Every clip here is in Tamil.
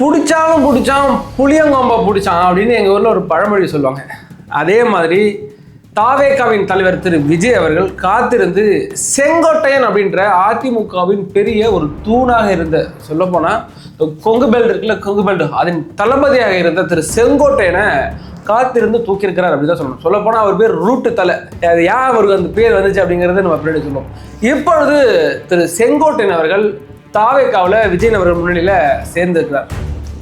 பிடிச்சாலும் பிடிச்சான் புளியங்கொம்பை பிடிச்சான் அப்படின்னு எங்கள் ஊரில் ஒரு பழமொழி சொல்லுவாங்க. அதே மாதிரி தாவேகாவின் தலைவர் திரு விஜய் அவர்கள் காத்திருந்து செங்கோட்டையன் அப்படின்ற அதிமுகவின் பெரிய ஒரு தூணாக இருந்த சொல்லப்போனால் கொங்கு பெல்ட் இருக்குல்ல கொங்கு பெல்ட் அதன் தளபதியாக இருந்த திரு செங்கோட்டையனை காத்திருந்து தூக்கியிருக்கிறார் அப்படின்னு தான் சொல்லணும். சொல்லப்போனால் அவர் பேர் ரூட்டு தலை. அது ஏன் அவருக்கு அந்த பேர் வந்துச்சு அப்படிங்கிறத நம்ம பின்னாடி சொல்லுவோம். இப்பொழுது திரு செங்கோட்டையன் அவர்கள் தாவேக்காவில் விஜயன் அவர்கள் முன்னிலையில் சேர்ந்திருக்கிறார்.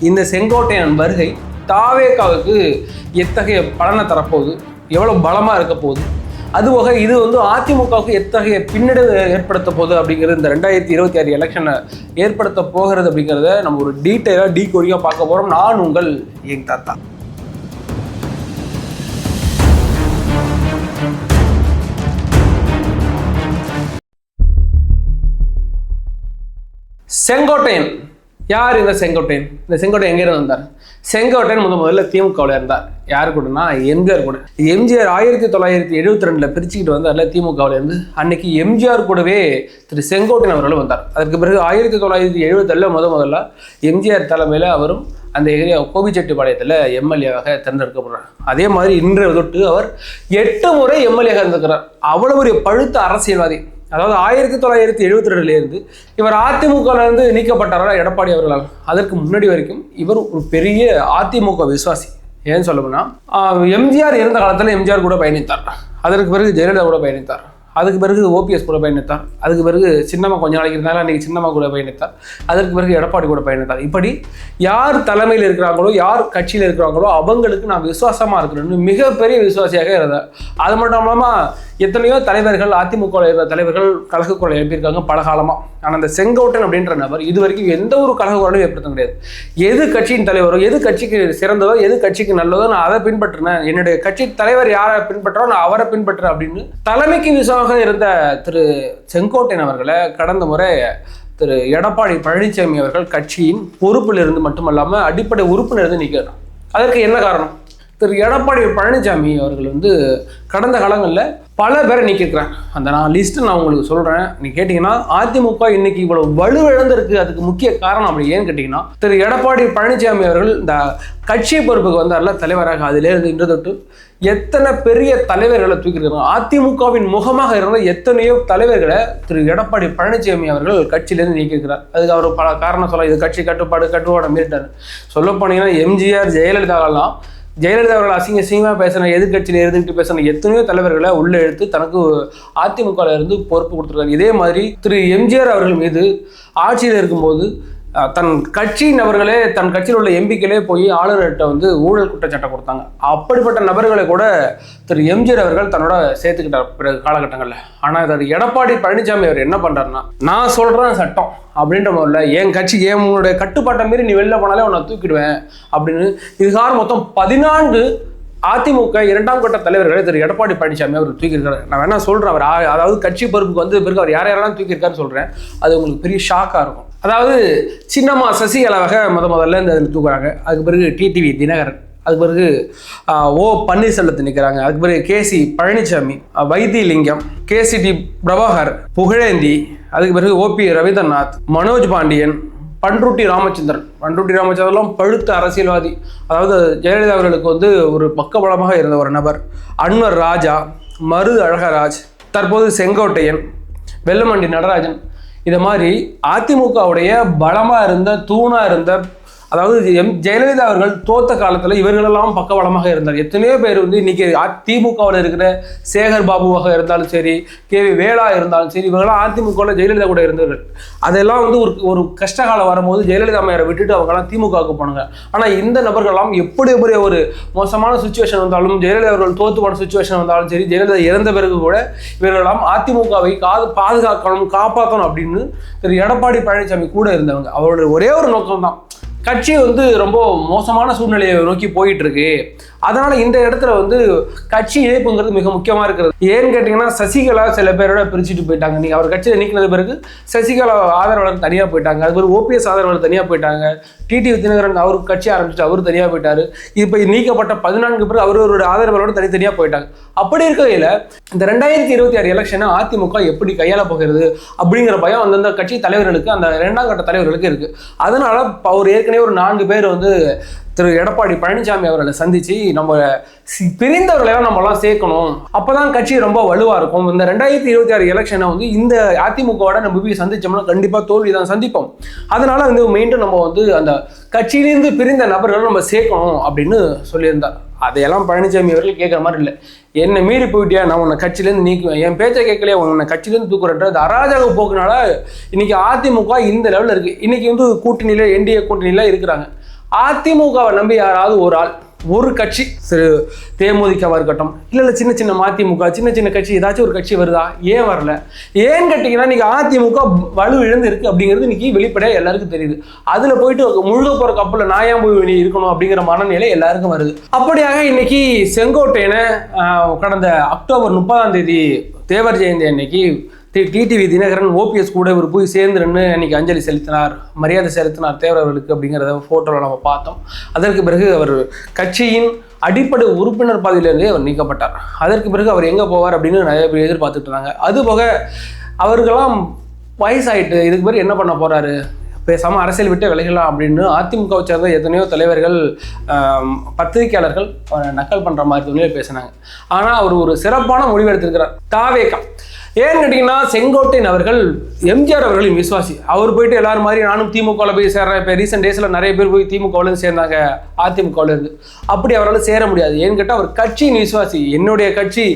இந்த செங்கோட்டையன் வருகை தாவேக்காவுக்கு எத்தகைய பலனை தரப்போகுது? எவ்வளோ பலமாக இருக்க போகுது? அதுபோக இது வந்து அதிமுகவுக்கு எத்தகைய பின்னடைவு ஏற்படுத்த போகுது அப்படிங்கிறது இந்த ரெண்டாயிரத்தி இருபத்தி ஆறு எலெக்ஷனை ஏற்படுத்த போகிறது அப்படிங்கிறத நம்ம ஒரு டீட்டெயிலாக டீ கோடியாக பார்க்க போகிறோம் நான் உங்கள் எங் தாத்தா. செங்கோட்டையன் யார் இந்த செங்கோட்டையன்? இந்த செங்கோட்டையன் எங்கே இருந்து வந்தார்? செங்கோட்டையன் முத முதல்ல திமுகவில் இருந்தார். யார் கூடனா எம்ஜிஆர் கூட. எம்ஜிஆர் ஆயிரத்தி தொள்ளாயிரத்தி எழுபத்தி ரெண்டில் பிரிச்சுக்கிட்டு வந்தார்ல திமுகவில் இருந்து. அன்னைக்கு எம்ஜிஆர் கூடவே திரு செங்கோட்டையன் அவர்களும் வந்தார். அதற்கு பிறகு ஆயிரத்தி தொள்ளாயிரத்தி எழுபத்தேழில் முத முதல்ல எம்ஜிஆர் தலைமையில் அவரும் அந்த ஏரியா கோபிச்செட்டிப்பாளையத்தில் எம்எல்ஏவாக தேர்ந்தெடுக்கப்படுறார். அதே மாதிரி இன்றைய தொட்டு அவர் எட்டு முறை எம்எல்ஏவாக இருந்திருக்கிறார். அவ்வளவு ஒரு பழுத்த அரசியல்வாதி. அதாவது ஆயிரத்தி தொள்ளாயிரத்தி எழுபத்தி ரெண்டுலேருந்து இவர் அதிமுகலேருந்து நீக்கப்பட்டாரா எடப்பாடி அவர்களால். அதற்கு முன்னாடி வரைக்கும் இவர் ஒரு பெரிய அதிமுக விசுவாசி. ஏன்னு சொல்லணும்னா எம்ஜிஆர் இருந்த காலத்தில் எம்ஜிஆர் கூட பயணித்தார். அதற்கு பிறகு ஜெயலலிதா கூட பயணித்தார். அதுக்கு பிறகு ஓபிஎஸ் கூட பயணித்தார் அதுக்கு பிறகு சின்னம்மா கொஞ்ச நாளைக்கு இருந்தாலும் அன்றைக்கி சின்னம்மா கூட பயணித்தார் அதற்கு பிறகு எடப்பாடி கூட பயணித்தார் இப்படி யார் தலைமையில் இருக்கிறாங்களோ யார் கட்சியில் இருக்கிறாங்களோ அவங்களுக்கு நான் விசுவாசமாக இருக்கணும்னு மிகப்பெரிய விசுவாசியாக இருந்தேன் அது மட்டும் இல்லாமல் எத்தனையோ தலைவர்கள் அதிமுக தலைவர்கள் கழக குரலை எழுப்பியிருக்காங்க பல காலமாக ஆனால் அந்த செங்கோட்டன் அப்படின்ற நபர் இது வரைக்கும் எந்த ஒரு கழக ஏற்படுத்த கிடையாது. எது கட்சியின் தலைவரோ எது கட்சிக்கு சிறந்ததோ எது கட்சிக்கு நல்லதோ நான் அதை பின்பற்றினேன். என்னுடைய கட்சி தலைவர் யாரை பின்பற்றோ நான் அவரை பின்பற்றுறேன் அப்படின்னு தலைமைக்கு அமைச்சராக இருந்த திரு செங்கோட்டையன் அவர்களை கடந்த முறை திரு எடப்பாடி பழனிசாமி அவர்கள் கட்சியின் பொறுப்பில் இருந்து மட்டுமல்லாமல் அடிப்படை உறுப்பினர் இருந்து நிற்கிறார் அதற்கு என்ன காரணம்? திரு எடப்பாடி பழனிசாமி அவர்கள் வந்து கடந்த காலங்களில் பல பேரை நீக்கியிருக்கிறார் அந்த நான் லிஸ்ட்டு நான் உங்களுக்கு சொல்கிறேன் நீ கேட்டிங்கன்னா அதிமுக இன்னைக்கு இவ்வளோ வலுவிழந்திருக்கு. அதுக்கு முக்கிய காரணம் அப்படி ஏன்னு கேட்டிங்கன்னா திரு. எடப்பாடி பழனிசாமி அவர்கள் இந்த கட்சி பொறுப்புக்கு வந்தார்ல தலைவராக அதிலேருந்து இன்று தொட்டு எத்தனை பெரிய தலைவர்களை தூக்கியிருக்காங்க அதிமுகவின் முகமாக இருந்த எத்தனையோ தலைவர்களை திரு. எடப்பாடி பழனிசாமி அவர்கள் கட்சியிலேருந்து நீக்கியிருக்கிறார். அதுக்கு அவர் பல காரணம் சொல்ல இது கட்சி கட்டுப்பாடு கட்டுப்பாடு மீறிட்டார். சொல்ல போனீங்கன்னா எம்ஜிஆர் ஜெயலலிதாவெல்லாம் ஜெயலலிதா அவர்கள் அசிங்க அசிங்கமாக பேசின எதிர்கட்சியில் இருந்துகிட்டு பேசின எத்தனையோ தலைவர்களை உள்ளே எடுத்து தனக்கு அதிமுகவில் இருந்து பொறுப்பு கொடுத்துருக்காங்க. இதே மாதிரி திரு எம்ஜிஆர் அவர்கள் மீது ஆட்சியில் இருக்கும்போது தன் கட்சியின் நபர்களே தன் கட்சியில் உள்ள எம்பிக்களே போய் ஆளுநர்கிட்ட வந்து ஊழல் குற்றச்சாட்டை கொடுத்தாங்க. அப்படிப்பட்ட நபர்களை கூட திரு எம்ஜிஆர் அவர்கள் தன்னோட சேர்த்துக்கிட்டார் பிறகு காலகட்டங்களில். ஆனால் திரு எடப்பாடி பழனிசாமி அவர் என்ன பண்ணுறாருன்னா நான் சொல்கிறேன் சட்டம். அப்படின்ற முதல்ல என் கட்சி என் உன்னுடைய கட்டுப்பாட்டை மீறி நீ வெளில போனாலே உன்னை தூக்கிடுவேன். அப்படின்னு இதுக்காக மொத்தம் பதினான்கு அதிமுக இரண்டாம் கட்ட தலைவர்களை திரு எடப்பாடி பழனிசாமி அவர் தூக்கியிருக்காரு. நான் வேணா சொல்கிறேன் அவர் அதாவது கட்சி பொறுப்புக்கு வந்து பிறகு அவர் யார் யாரெல்லாம் தூக்கியிருக்காருன்னு சொல்கிறேன் அது உங்களுக்கு பெரிய ஷாக்காக இருக்கும். அதாவது சின்னம்மா சசிகலாவாக முத முதல்ல இந்த இதில் தூக்குறாங்க. அதுக்கு பிறகு டிடிவி தினகரன். அதுக்கு பிறகு ஓ பன்னீர்செல்வத்தை நிற்கிறாங்க. அதுக்கு பிறகு கேசி பழனிசாமி வைத்தியலிங்கம் கேசிடி பிரபாகர் புகழேந்தி அதுக்கு பிறகு ஓபி ரவீந்திரநாத் மனோஜ் பாண்டியன் பண்ருட்டி ராமச்சந்திரன். பண்ருட்டி ராமச்சந்திரன்லாம் பழுத்த அரசியல்வாதி. அதாவது ஜெயலலிதா அவர்களுக்கு வந்து ஒரு பக்கபலமாக இருந்த ஒரு நபர். அன்வர் ராஜா மரு அழகராஜ் தற்போது செங்கோட்டையன் வெள்ளமண்டி நடராஜன் இது மாதிரி அதிமுகவுடைய பலமாக இருந்த தூணாக இருந்த அதாவது எம் ஜெயலலிதா அவர்கள் தோத்த காலத்தில் இவர்களெல்லாம் பக்கவளமாக இருந்தார். எத்தனையோ பேர் வந்து இன்னைக்கு திமுகவில் இருக்கிற சேகர் பாபுவாக இருந்தாலும் சரி கே வி வேளா இருந்தாலும் சரி இவங்கெல்லாம் அதிமுகவில் ஜெயலலிதா கூட இருந்தார்கள் அதெல்லாம் வந்து ஒரு ஒரு கஷ்ட காலம் வரும்போது ஜெயலலிதா அம்மையாரை விட்டுட்டு அவங்கெல்லாம் திமுகவுக்கு போனாங்க. ஆனால் இந்த நபர்கள்லாம் எப்படி எப்படி ஒரு மோசமான சுச்சுவேஷன் வந்தாலும் ஜெயலலிதா அவர்கள் தோத்து போன சுச்சுவேஷன் வந்தாலும் சரி ஜெயலலிதா இறந்த பிறகு கூட இவர்களெல்லாம் அதிமுகவை காது பாதுகாக்கணும் காப்பாற்றணும் அப்படின்னு திரு எடப்பாடி பழனிசாமி கூட இருந்தவங்க. அவருடைய ஒரே ஒரு நோக்கம் தான் கட்சி வந்து ரொம்ப மோசமான சூழ்நிலையை நோக்கி போயிட்டு இருக்கு அதனால இந்த இடத்துல வந்து கட்சி இணைப்புங்கிறது மிக முக்கியமா இருக்கிறது. ஏன்னு கேட்டீங்கன்னா சசிகலா சில பேரோட பிரிச்சுட்டு போயிட்டாங்க. நீங்க அவர் கட்சியில நீக்கினது பிறகு சசிகலா ஆதரவாளர் தனியா போயிட்டாங்க. அது பிறகு ஓபிஎஸ் ஆதரவாளர் தனியா போயிட்டாங்க. டிடி தினகரன் அவர் கட்சி ஆரம்பிச்சுட்டு அவரு தனியா போயிட்டாரு. இப்போ நீக்கப்பட்ட பதினான்கு பேர் அவரவருடைய ஆதரவாளரோட தனித்தனியா போயிட்டாங்க. அப்படி இருக்கையில இந்த ரெண்டாயிரத்தி இருபத்தி ஆறு எலெக்ஷனை அதிமுக எப்படி கையாள போகிறது அப்படிங்கிற பயம் அந்தந்த கட்சி தலைவர்களுக்கு அந்த இரண்டாம் கட்ட தலைவர்களுக்கு இருக்கு. அதனால அவர் ஏற்கனவே ஏற்கனவே ஒரு நான்கு பேர் வந்து திரு எடப்பாடி பழனிசாமி அவர்களை சந்திச்சு நம்ம சி- பிரிந்தவர்களை எல்லாம் சேர்க்கணும். அப்பதான் கட்சி ரொம்ப வலுவா இருக்கும். இந்த ரெண்டாயிரத்தி இருபத்தி ஆறு எலெக்ஷனை வந்து இந்த அதிமுகவோட நம்ம போய் சந்திச்சோம்னா கண்டிப்பா தோல்வி தான் சந்திப்போம். அதனால வந்து மீண்டும் நம்ம வந்து அந்த கட்சியிலிருந்து பிரிந்த நபர்களை நம்ம சேர்க்கணும் அப்படின்னு சொல்லியிருந்தார். அதையெல்லாம் பழனிசாமி அவர்கள் கேட்குற மாதிரி இல்லை. என்னை மீறி போயிட்டியா? நான் உன்னை கட்சியிலேருந்து நீக்குவேன். என் பேச்சை கேட்கலையே? உன்னை கட்சியிலேருந்து தூக்குறன்ற அராஜக போக்குனால இன்னைக்கு அதிமுக இந்த லெவலில் இருக்குது இன்னைக்கு வந்து கூட்டணியில் என்டிஏ கூட்டணியில இருக்கிறாங்க. அதிமுகவை நம்பி யாராவது ஒரு ஆள் ஒரு கட்சி சிறு தேமுதிகவா இருக்கட்டும் இல்லை இல்லை சின்ன சின்ன மதிமுக சின்ன சின்ன கட்சி ஏதாச்சும் ஒரு கட்சி வருதா? ஏன் வரல? ஏன்னு கேட்டிங்கன்னா இன்றைக்கி அதிமுக வலு இழந்து இருக்கு அப்படிங்கிறது இன்னைக்கு வெளிப்படையாக எல்லாருக்கும் தெரியுது. அதில் போயிட்டு முழுக போகிற கப்பலில் நான் ஏன் போய் இருக்கணும் அப்படிங்கிற மனநிலை எல்லாருக்கும் வருது. அப்படியாக இன்னைக்கு செங்கோட்டையனை கடந்த அக்டோபர் முப்பதாம் தேதி தேவர் ஜெயந்தி அன்னைக்கு டிடிவி தினகரன் ஓபிஎஸ் கூட இவர் போய் சேர்ந்து நின்று அன்னைக்கு அஞ்சலி செலுத்தினார் மரியாதை செலுத்தினார் தேவரவர்களுக்கு அப்படிங்கிறத ஃபோட்டோவில் நம்ம பார்த்தோம். அதற்கு பிறகு அவர் கட்சியின் அடிப்படை உறுப்பினர் பதவியிலிருந்தே அவர் நீக்கப்பட்டார். அதற்கு பிறகு அவர் எங்கே போவார் அப்படின்னு நிறைய பேர் எதிர்பார்த்துட்டு இருந்தாங்க. அதுபோக அவர்களாம் வயசாயிட்டு இதுக்கு பிறகு என்ன பண்ண போகிறாரு பேசாமல் அரசியல் விட்டு விலகலாம் அப்படின்னு அதிமுகவை சேர்ந்த எத்தனையோ தலைவர்கள் பத்திரிகையாளர்கள் நக்கல் பண்ணுற மாதிரி துணியில் பேசினாங்க. ஆனால் அவர் ஒரு சிறப்பான முடிவு எடுத்திருக்கிறார். தாவேகா ஏன்னு கேட்டிங்கன்னா செங்கோட்டையன் அவர்கள் எம்ஜிஆர் அவர்களின் விசுவாசி. அவர் போயிட்டு எல்லாரும் மாதிரி நானும் திமுகவில் போய் சேர்றேன். இப்போ ரீசெண்ட் டேஸில் நிறைய பேர் போய் திமுகவில் சேர்ந்தாங்க அதிமுகவில் இருந்து. அப்படி அவரால் சேர முடியாது. ஏன்னு கேட்டால் அவர் கட்சியின் விசுவாசி. என்னுடைய கட்சி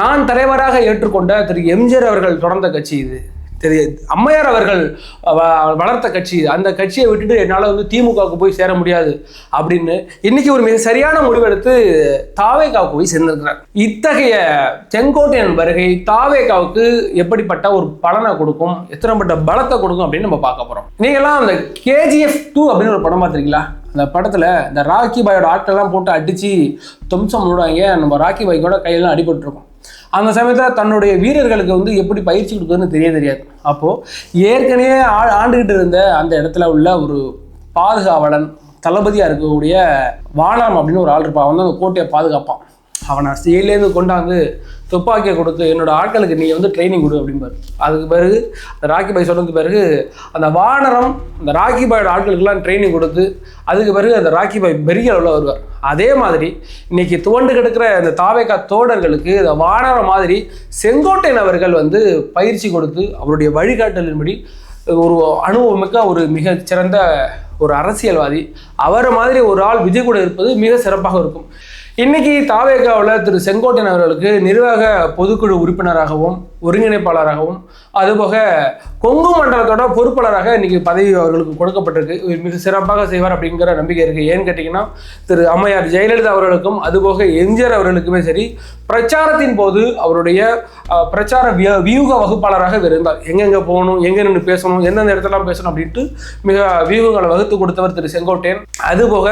நான் தலைவராக ஏற்றுக்கொண்ட திரு எம்ஜிஆர் அவர்கள் தொடர்ந்த கட்சி இது. அம்மையார் அவர்கள் வளர்த்த கட்சி அந்த கட்சியை விட்டுட்டு என்னால் வந்து திமுகவுக்கு போய் சேர முடியாது அப்படின்னு இன்னைக்கு ஒரு மிக சரியான முடிவெடுத்து தாவேகாவுக்கு போய் சேர்ந்திருக்கிறார். இத்தகைய செங்கோட்டையன் வருகை தாவேகாவுக்கு எப்படிப்பட்ட ஒரு பலனை கொடுக்கும் எத்தனைப்பட்ட பலத்தை கொடுக்கும் அப்படின்னு நம்ம பார்க்க போகிறோம் நீங்களாம் அந்த கேஜிஎஃப் டூ அப்படின்னு ஒரு படம் பார்த்துருக்கீங்களா? அந்த படத்தில் இந்த ராக்கி பாயோட ஆட்கள்லாம் போட்டு அடித்து தும்சம் விடுவாங்க நம்ம ராக்கி பாய்க்கோட கையெல்லாம் அடிபட்டுருக்கோம். அந்த சமயத்தில் தன்னுடைய வீரர்களுக்கு வந்து எப்படி பயிற்சி கொடுக்குறதுன்னு தெரிய தெரியாது. அப்போது ஏற்கனவே ஆ ஆண்டுகிட்டு இருந்த அந்த இடத்துல உள்ள ஒரு பாதுகாவலன் தளபதியாக இருக்கக்கூடிய வானம் அப்படின்னு ஒரு ஆள் இருப்பான். வந்து அந்த கோட்டையை பாதுகாப்பான். அவனை செயலேருந்து கொண்டாந்து துப்பாக்கியை கொடுத்து என்னோட ஆட்களுக்கு நீ வந்து ட்ரைனிங் கொடு அப்படிம்பார். அதுக்கு பிறகு அந்த ராக்கி பாய் சொன்னதுக்கு பிறகு அந்த வானரம் அந்த ராக்கி பாயோட ஆட்களுக்கெல்லாம் ட்ரைனிங் கொடுத்து அதுக்கு பிறகு அந்த ராக்கி பாய் பெரிய அளவில் வருவார். அதே மாதிரி இன்னைக்கு துவண்டு கிடக்கிற இந்த தாவேக்கா தோடர்களுக்கு இந்த வானரம் மாதிரி செங்கோட்டையன் அவர்கள் வந்து பயிற்சி கொடுத்து அவருடைய வழிகாட்டலின்படி ஒரு அனுபவமிக்க ஒரு மிக சிறந்த ஒரு அரசியல்வாதி. அவரை மாதிரி ஒரு ஆள் விஜய் கூட இருப்பது மிக சிறப்பாக இருக்கும். இன்னைக்கு தாவேகாவில் திரு செங்கோட்டையன் அவர்களுக்கு நிர்வாக பொதுக்குழு உறுப்பினராகவும் ஒருங்கிணைப்பாளராகவும் அதுபோக கொங்கு மண்டலத்தோட பொறுப்பாளராக இன்னைக்கு பதவி அவர்களுக்கு கொடுக்கப்பட்டிருக்கு. மிக சிறப்பாக செய்வார் அப்படிங்கிற நம்பிக்கை இருக்கு. ஏன்னு கேட்டிங்கன்னா திரு அம்மையார் ஜெயலலிதா அவர்களுக்கும் அதுபோக எம்ஜிஆர் அவர்களுக்குமே சரி பிரச்சாரத்தின் போது அவருடைய பிரச்சார விய வியூக வகுப்பாளராக இருந்தார். எங்கெங்க போகணும் எங்க நின்று பேசணும் எந்தெந்த இடத்துலாம் பேசணும் அப்படின்ட்டு மிக வியூகங்களை வகுத்து கொடுத்தவர் திரு செங்கோட்டையன். அதுபோக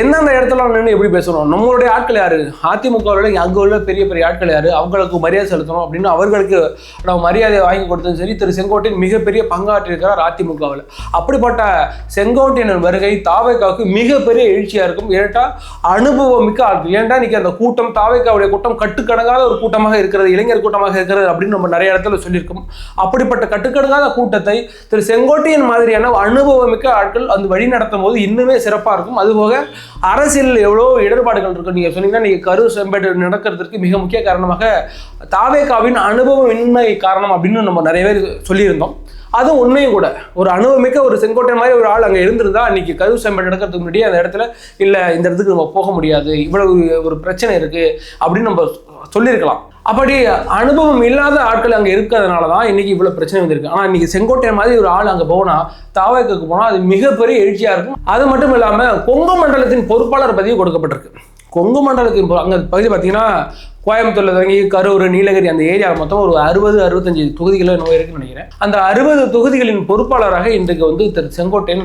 எந்தெந்த இடத்துல நின்று எப்படி பேசணும் நம்மளுடைய ஆட்கள் யாரு? அதிமுகவில் அங்கே உள்ள பெரிய பெரிய ஆட்கள் யாரு? அவங்களுக்கு மரியாதை செலுத்தணும் அப்படின்னு அவர்களுக்கு நம்ம மரியாதை வாங்கி கொடுத்ததும் சரி திரு செங்கோட்டையன் மிகப்பெரிய பங்காற்றியிருக்கிறார் அதிமுகவில். அப்படிப்பட்ட செங்கோட்டையன் வருகை தாவைக்காவுக்கு மிகப்பெரிய எழுச்சியா இருக்கும். ஏட்டா அனுபவம் மிக்க ஆட்கள். ஏன்டா இன்னைக்கு அந்த கூட்டம் தாவைக்காவுடைய கூட்டம் கட்டுக்கடங்காத ஒரு கூட்டமாக இருக்கிறது இளைஞர் கூட்டமாக இருக்கிறது அப்படின்னு நம்ம நிறைய இடத்துல சொல்லியிருக்கோம். அப்படிப்பட்ட கட்டுக்கடங்காத கூட்டத்தை திரு செங்கோட்டையன் மாதிரியான அனுபவமிக்க ஆட்கள் அந்த வழி நடத்தும் போது இன்னுமே சிறப்பாக இருக்கும். அதுபோக அரசியல் எவ்வளோ இடர்பாடுகள் இருக்கு. நீங்க சொன்னீங்கன்னா நீங்கள் கரு செம்பேடு நடக்கிறதுக்கு மிக முக்கிய காரணமாக தாவேகாவின் அனுபவமின்மை காரணம் அப்படின்னு நம்ம நிறைய பேர் சொல்லியிருந்தோம். அது உண்மையும் கூட. ஒரு அனுபவமிக்க ஒரு செங்கோட்டை மாதிரி ஒரு ஆள் அங்கே இருந்திருந்தா அன்னைக்கு கருவு செம்பேடு நடக்கிறதுக்கு முன்னாடி அந்த இடத்துல இல்லை இந்த இடத்துக்கு நம்ம போக முடியாது. இவ்வளவு ஒரு பிரச்சனை இருக்கு. அப்படின்னு நம்ம சொல்லியிருக்கலாம். அப்படி அனுபவம் இல்லாத ஆட்கள் அங்கே இருக்கிறதுனால தான் இன்னைக்கு இவ்வளோ பிரச்சனை வந்திருக்கு. ஆனால் இன்னைக்கு செங்கோட்டை மாதிரி ஒரு ஆள் அங்கே போனால் தாவக்கு போனால் அது மிகப்பெரிய எழுச்சியாக இருக்கும். அது மட்டும் இல்லாமல் கொங்கு மண்டலத்தின் பொறுப்பாளர் பதவி கொடுக்கப்பட்டிருக்கு. கொங்கு மண்டலத்தின் அங்கே பகுதி பார்த்தீங்கன்னா கோயம்புத்தூர்ல தொடங்கி கரூர் நீலகிரி அந்த ஏரியா மொத்தம் ஒரு அறுபது அறுபத்தஞ்சு தொகுதிகளில் என்னவோ இருக்குன்னு நினைக்கிறேன். அந்த அறுபது தொகுதிகளின் பொறுப்பாளராக இன்றைக்கு வந்து திரு செங்கோட்டையன்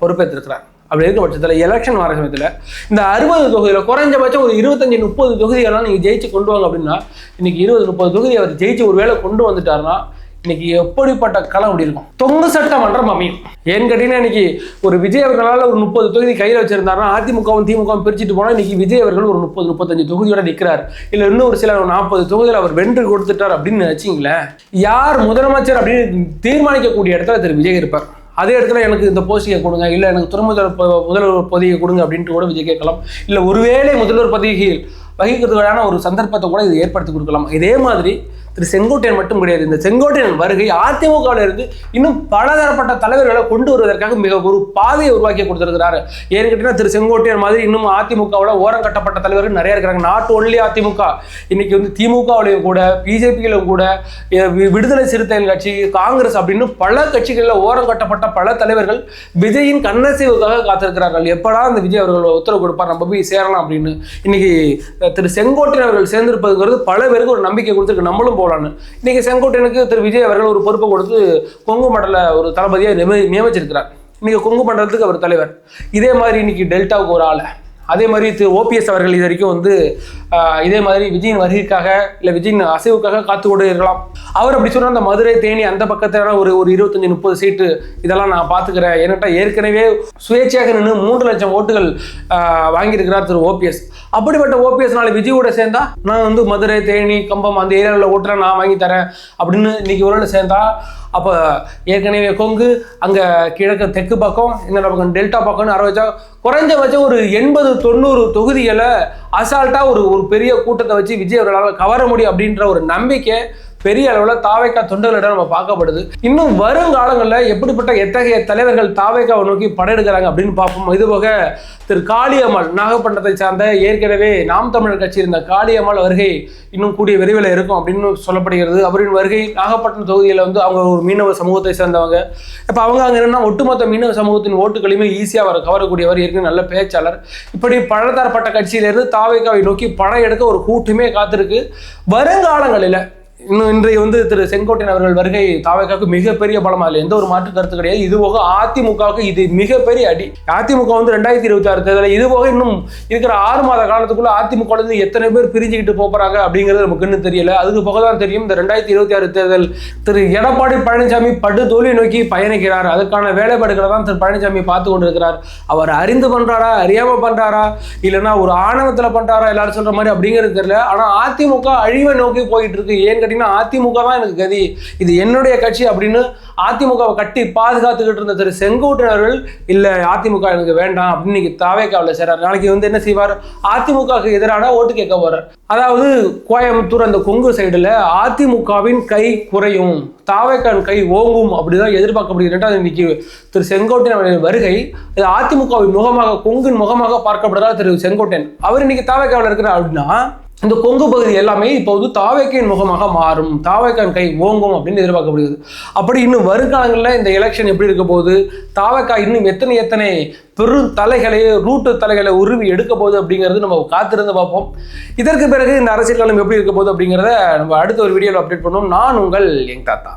பொறுப்பேற்றிருக்கிறார். அப்படி இருக்க பட்சத்தில் எலெக்ஷன் வர சமயத்தில் இந்த அறுபது தொகுதியில் குறைஞ்சபட்சம் ஒரு இருபத்தஞ்சி முப்பது தொகுதிகள்லாம் நீங்கள் ஜெயிச்சு கொண்டு வாங்க அப்படின்னா இன்றைக்கி இருபது முப்பது தொகுதி அவர் ஜெயிச்சு ஒரு வேளை கொண்டு வந்துட்டாருன்னா இன்னைக்கு எப்படிப்பட்ட களம் அப்படி இருக்கும்? தொங்கு சட்டமன்றம் அமையும். ஏன்னு கேட்டீங்கன்னா இன்னைக்கு ஒரு விஜய் அவர்களால் ஒரு முப்பது தொகுதி கையில் வச்சிருந்தாருன்னா அதிமுகவும் திமுகவும் பிரிச்சுட்டு போனால் இன்னைக்கு விஜய் அவர்கள் ஒரு முப்பது முப்பத்தஞ்சு தொகுதியோட நிற்கிறார் இல்லை இன்னும் ஒரு சில நாற்பது தொகுதியில் அவர் வென்று கொடுத்துட்டார் அப்படின்னு நினைச்சிங்களேன் யார் முதலமைச்சர் அப்படின்னு தீர்மானிக்கக்கூடிய இடத்துல திரு. விஜய் இருப்பார். அதே இடத்துல எனக்கு இந்த போஸ்டிங்கை கொடுங்க இல்லை எனக்கு துணை முதல்வர் முதல்வர் பதவியை கொடுங்க அப்படின்ட்டு கூட விஜய் கேட்கலாம் இல்லை ஒருவேளை முதல்வர் பதவியில் வகிக்கிறதுக்கான ஒரு சந்தர்ப்பத்தை கூட இது ஏற்படுத்தி கொடுக்கலாம். இதே மாதிரி திரு செங்கோட்டையன் மட்டும் கிடையாது. இந்த செங்கோட்டையன் வருகை அதிமுகவில் இருந்து இன்னும் பலதரப்பட்ட தலைவர்களை கொண்டு வருவதற்காக மிக ஒரு பாதையை உருவாக்கி கொடுத்திருக்கிறாரு. ஏன்னு கேட்டீங்கன்னா திரு செங்கோட்டையன் மாதிரி இன்னும் அதிமுகவில் ஓரம் கட்டப்பட்ட தலைவர்கள் நிறைய இருக்கிறாங்க. Not only AIADMK. இன்னைக்கு வந்து திமுகவிலையும் கூட பிஜேபியிலும் கூட வி- விடுதலை சிறுத்தைகள் கட்சி காங்கிரஸ் அப்படின்னு பல கட்சிகளில் ஓரம் கட்டப்பட்ட பல தலைவர்கள் விஜயின் கண்ணசைவுக்காக காத்திருக்கிறார்கள். எப்படா அந்த விஜய் அவர்கள் உத்தரவு கொடுப்பார்? நம்ம போய் சேரலாம் அப்படின்னு. இன்னைக்கு திரு செங்கோட்டையன் அவர்கள் சேர்ந்திருப்பதுங்கிறது பல பேருக்கு ஒரு நம்பிக்கை கொடுத்துருக்கு. நம்மளும் போகலான்னு இன்னைக்கு செங்கோட்டையனுக்கு திரு விஜய் அவர்கள் ஒரு பொறுப்பை கொடுத்து கொங்கு மண்டல ஒரு தளபதியாக நியமி நியமிச்சிருக்கிறார். இன்னைக்கு கொங்கு மண்டலத்துக்கு அவர் தலைவர். இதே மாதிரி இன்னைக்கு டெல்டாவுக்கு ஒரு ஆளு. அதே மாதிரி திரு ஓபிஎஸ் அவர்கள் இது வரைக்கும் வந்து இதே மாதிரி விஜயின் வருகைக்காக இல்லை விஜயின் அசைவுக்காக காத்து கொண்டு இருக்கலாம். அவர் அப்படி சொன்னா அந்த மதுரை தேனி அந்த பக்கத்துல ஒரு ஒரு இருபத்தஞ்சு முப்பது சீட்டு இதெல்லாம் நான் பார்த்துக்கிறேன் ஏன்னுட்டா ஏற்கனவே சுயேட்சையாக நின்று மூன்று லட்சம் ஓட்டுகள் வாங்கியிருக்கிறார் திரு ஓபிஎஸ். அப்படிப்பட்ட ஓபிஎஸ் நாளை விஜயோட சேர்ந்தா நான் வந்து மதுரை தேனி கம்பம் அந்த ஏரியாவில் ஓட்டுறேன் நான் வாங்கி தரேன் அப்படின்னு இன்னைக்கு ஒரு சேர்ந்தா அப்போ ஏற்கனவே கொங்கு அங்கே கிழக்கு தெற்கு பக்கம் இந்த பக்கம் டெல்டா பக்கம்னு ஆரம்பிச்சா குறைஞ்சபட்சம் ஒரு எண்பது தொண்ணூறு தொகுதிகளை அசால்ட்டாக ஒரு ஒரு பெரிய கூட்டத்தை வச்சு விஜய் அவர்களால் கவர முடியும் அப்படின்ற ஒரு நம்பிக்கை பெரிய அளவில் தாவைக்கா தொண்டர்களிடம் நம்ம பார்க்கப்படுது. இன்னும் வருங்காலங்களில் எப்படிப்பட்ட எத்தகைய தலைவர்கள் தாவைக்காவை நோக்கி படையெடுக்கிறாங்க அப்படின்னு பார்ப்போம். இதுபோக திரு காளியம்மாள் நாகப்பட்டினத்தை சார்ந்த ஏற்கனவே நாம் தமிழர் கட்சி இருந்த காளியம்மாள் வருகை இன்னும் கூடிய விரைவில் இருக்கும் அப்படின்னு சொல்லப்படுகிறது. அவரின் வருகை நாகப்பட்டினம் தொகுதியில் வந்து அவங்க ஒரு மீனவ சமூகத்தை சேர்ந்தவங்க. இப்போ அவங்க அங்கே என்னன்னா ஒட்டுமொத்த மீனவ சமூகத்தின் ஓட்டுகளையுமே ஈஸியாக அவர் கவரக்கூடியவர் ஏற்கனவே நல்ல பேச்சாளர். இப்படி பழத்தரப்பட்ட கட்சியிலிருந்து தாவைக்காவை நோக்கி படம் எடுக்க ஒரு கூட்டமே காத்திருக்கு. வருங்காலங்களில் இன்னும் இன்றைய வந்து திரு செங்கோட்டையன் அவர்கள் வருகை தாவைக்காவுக்கு மிகப்பெரிய பலம் அதில் எந்த ஒரு மாற்று கருத்து கிடையாது. இது போக அதிமுகவுக்கு இது மிகப்பெரிய அடி. அதிமுக வந்து ரெண்டாயிரத்தி இருபத்தி ஆறு தேர்தலில் இது போக இன்னும் இருக்கிற ஆறு மாத காலத்துக்குள்ள அதிமுக எத்தனை பேர் பிரிஞ்சுக்கிட்டு போறாங்க அப்படிங்கிறது நமக்கு இன்னும் தெரியல. அதுக்கு போக தான் தெரியும் இந்த ரெண்டாயிரத்தி இருபத்தி ஆறு தேர்தல் திரு எடப்பாடி பழனிசாமி படு நோக்கி பயணிக்கிறார். அதுக்கான வேலைப்பாடுகளை தான் திரு பழனிசாமி பார்த்து கொண்டிருக்கிறார். அவர் அறிந்து பண்றாரா அறியாம பண்றாரா இல்லைன்னா ஒரு ஆணவத்தில் பண்றாரா எல்லாரும் சொல்ற மாதிரி அப்படிங்கிறது தெரியல. ஆனால் அதிமுக அழிவை நோக்கி போயிட்டு இருக்கு. ஏன் கேட்டிங்கன்னா அதிமுக தான் எனக்கு கதி. இது என்னுடைய கட்சி அப்படின்னு அதிமுகவை கட்டி பாதுகாத்துக்கிட்டு இருந்த திரு செங்கோட்டை அவர்கள் இல்லை அதிமுக எனக்கு வேண்டாம் அப்படின்னு இன்னைக்கு தாவேக்காவில் சேர்றாரு நாளைக்கு வந்து என்ன செய்வார்? அதிமுகவுக்கு எதிரான ஓட்டு கேட்க போறார். அதாவது கோயம்புத்தூர் அந்த கொங்கு சைடில் அதிமுகவின் கை குறையும். தாவேக்கான் கை ஓங்கும் அப்படிதான் எதிர்பார்க்கப்படுகிறது. இன்னைக்கு திரு செங்கோட்டையன் அவர்களின் வருகை இது அதிமுகவின் முகமாக கொங்கின் முகமாக பார்க்கப்படுறதா திரு செங்கோட்டையன். அவர் இன்னைக்கு தாவேக்காவில் இருக்கிறார் அப்படின்னா இந்த கொங்கு பகுதி எல்லாமே இப்போ வந்து தாவேக்கையின் முகமாக மாறும். தாவேக்கான் கை ஓங்கும் அப்படின்னு எதிர்பார்க்கப்படுகிறது. அப்படி இன்னும் வருங்காலங்களில் இந்த எலெக்ஷன் எப்படி இருக்க போகுது? தாவைக்கா இன்னும் எத்தனை எத்தனை பெரும் தலைகளை ரூட்டு தலைகளை உருவி எடுக்க போகுது அப்படிங்கிறது நம்ம காத்திருந்து பார்ப்போம். இதற்கு பிறகு இந்த அரசியல் காலம் எப்படி இருக்க போகுது அப்படிங்கிறத நம்ம அடுத்த ஒரு வீடியோவில் அப்டேட் பண்ணுவோம். நான் உங்கள் எங் தாத்தா.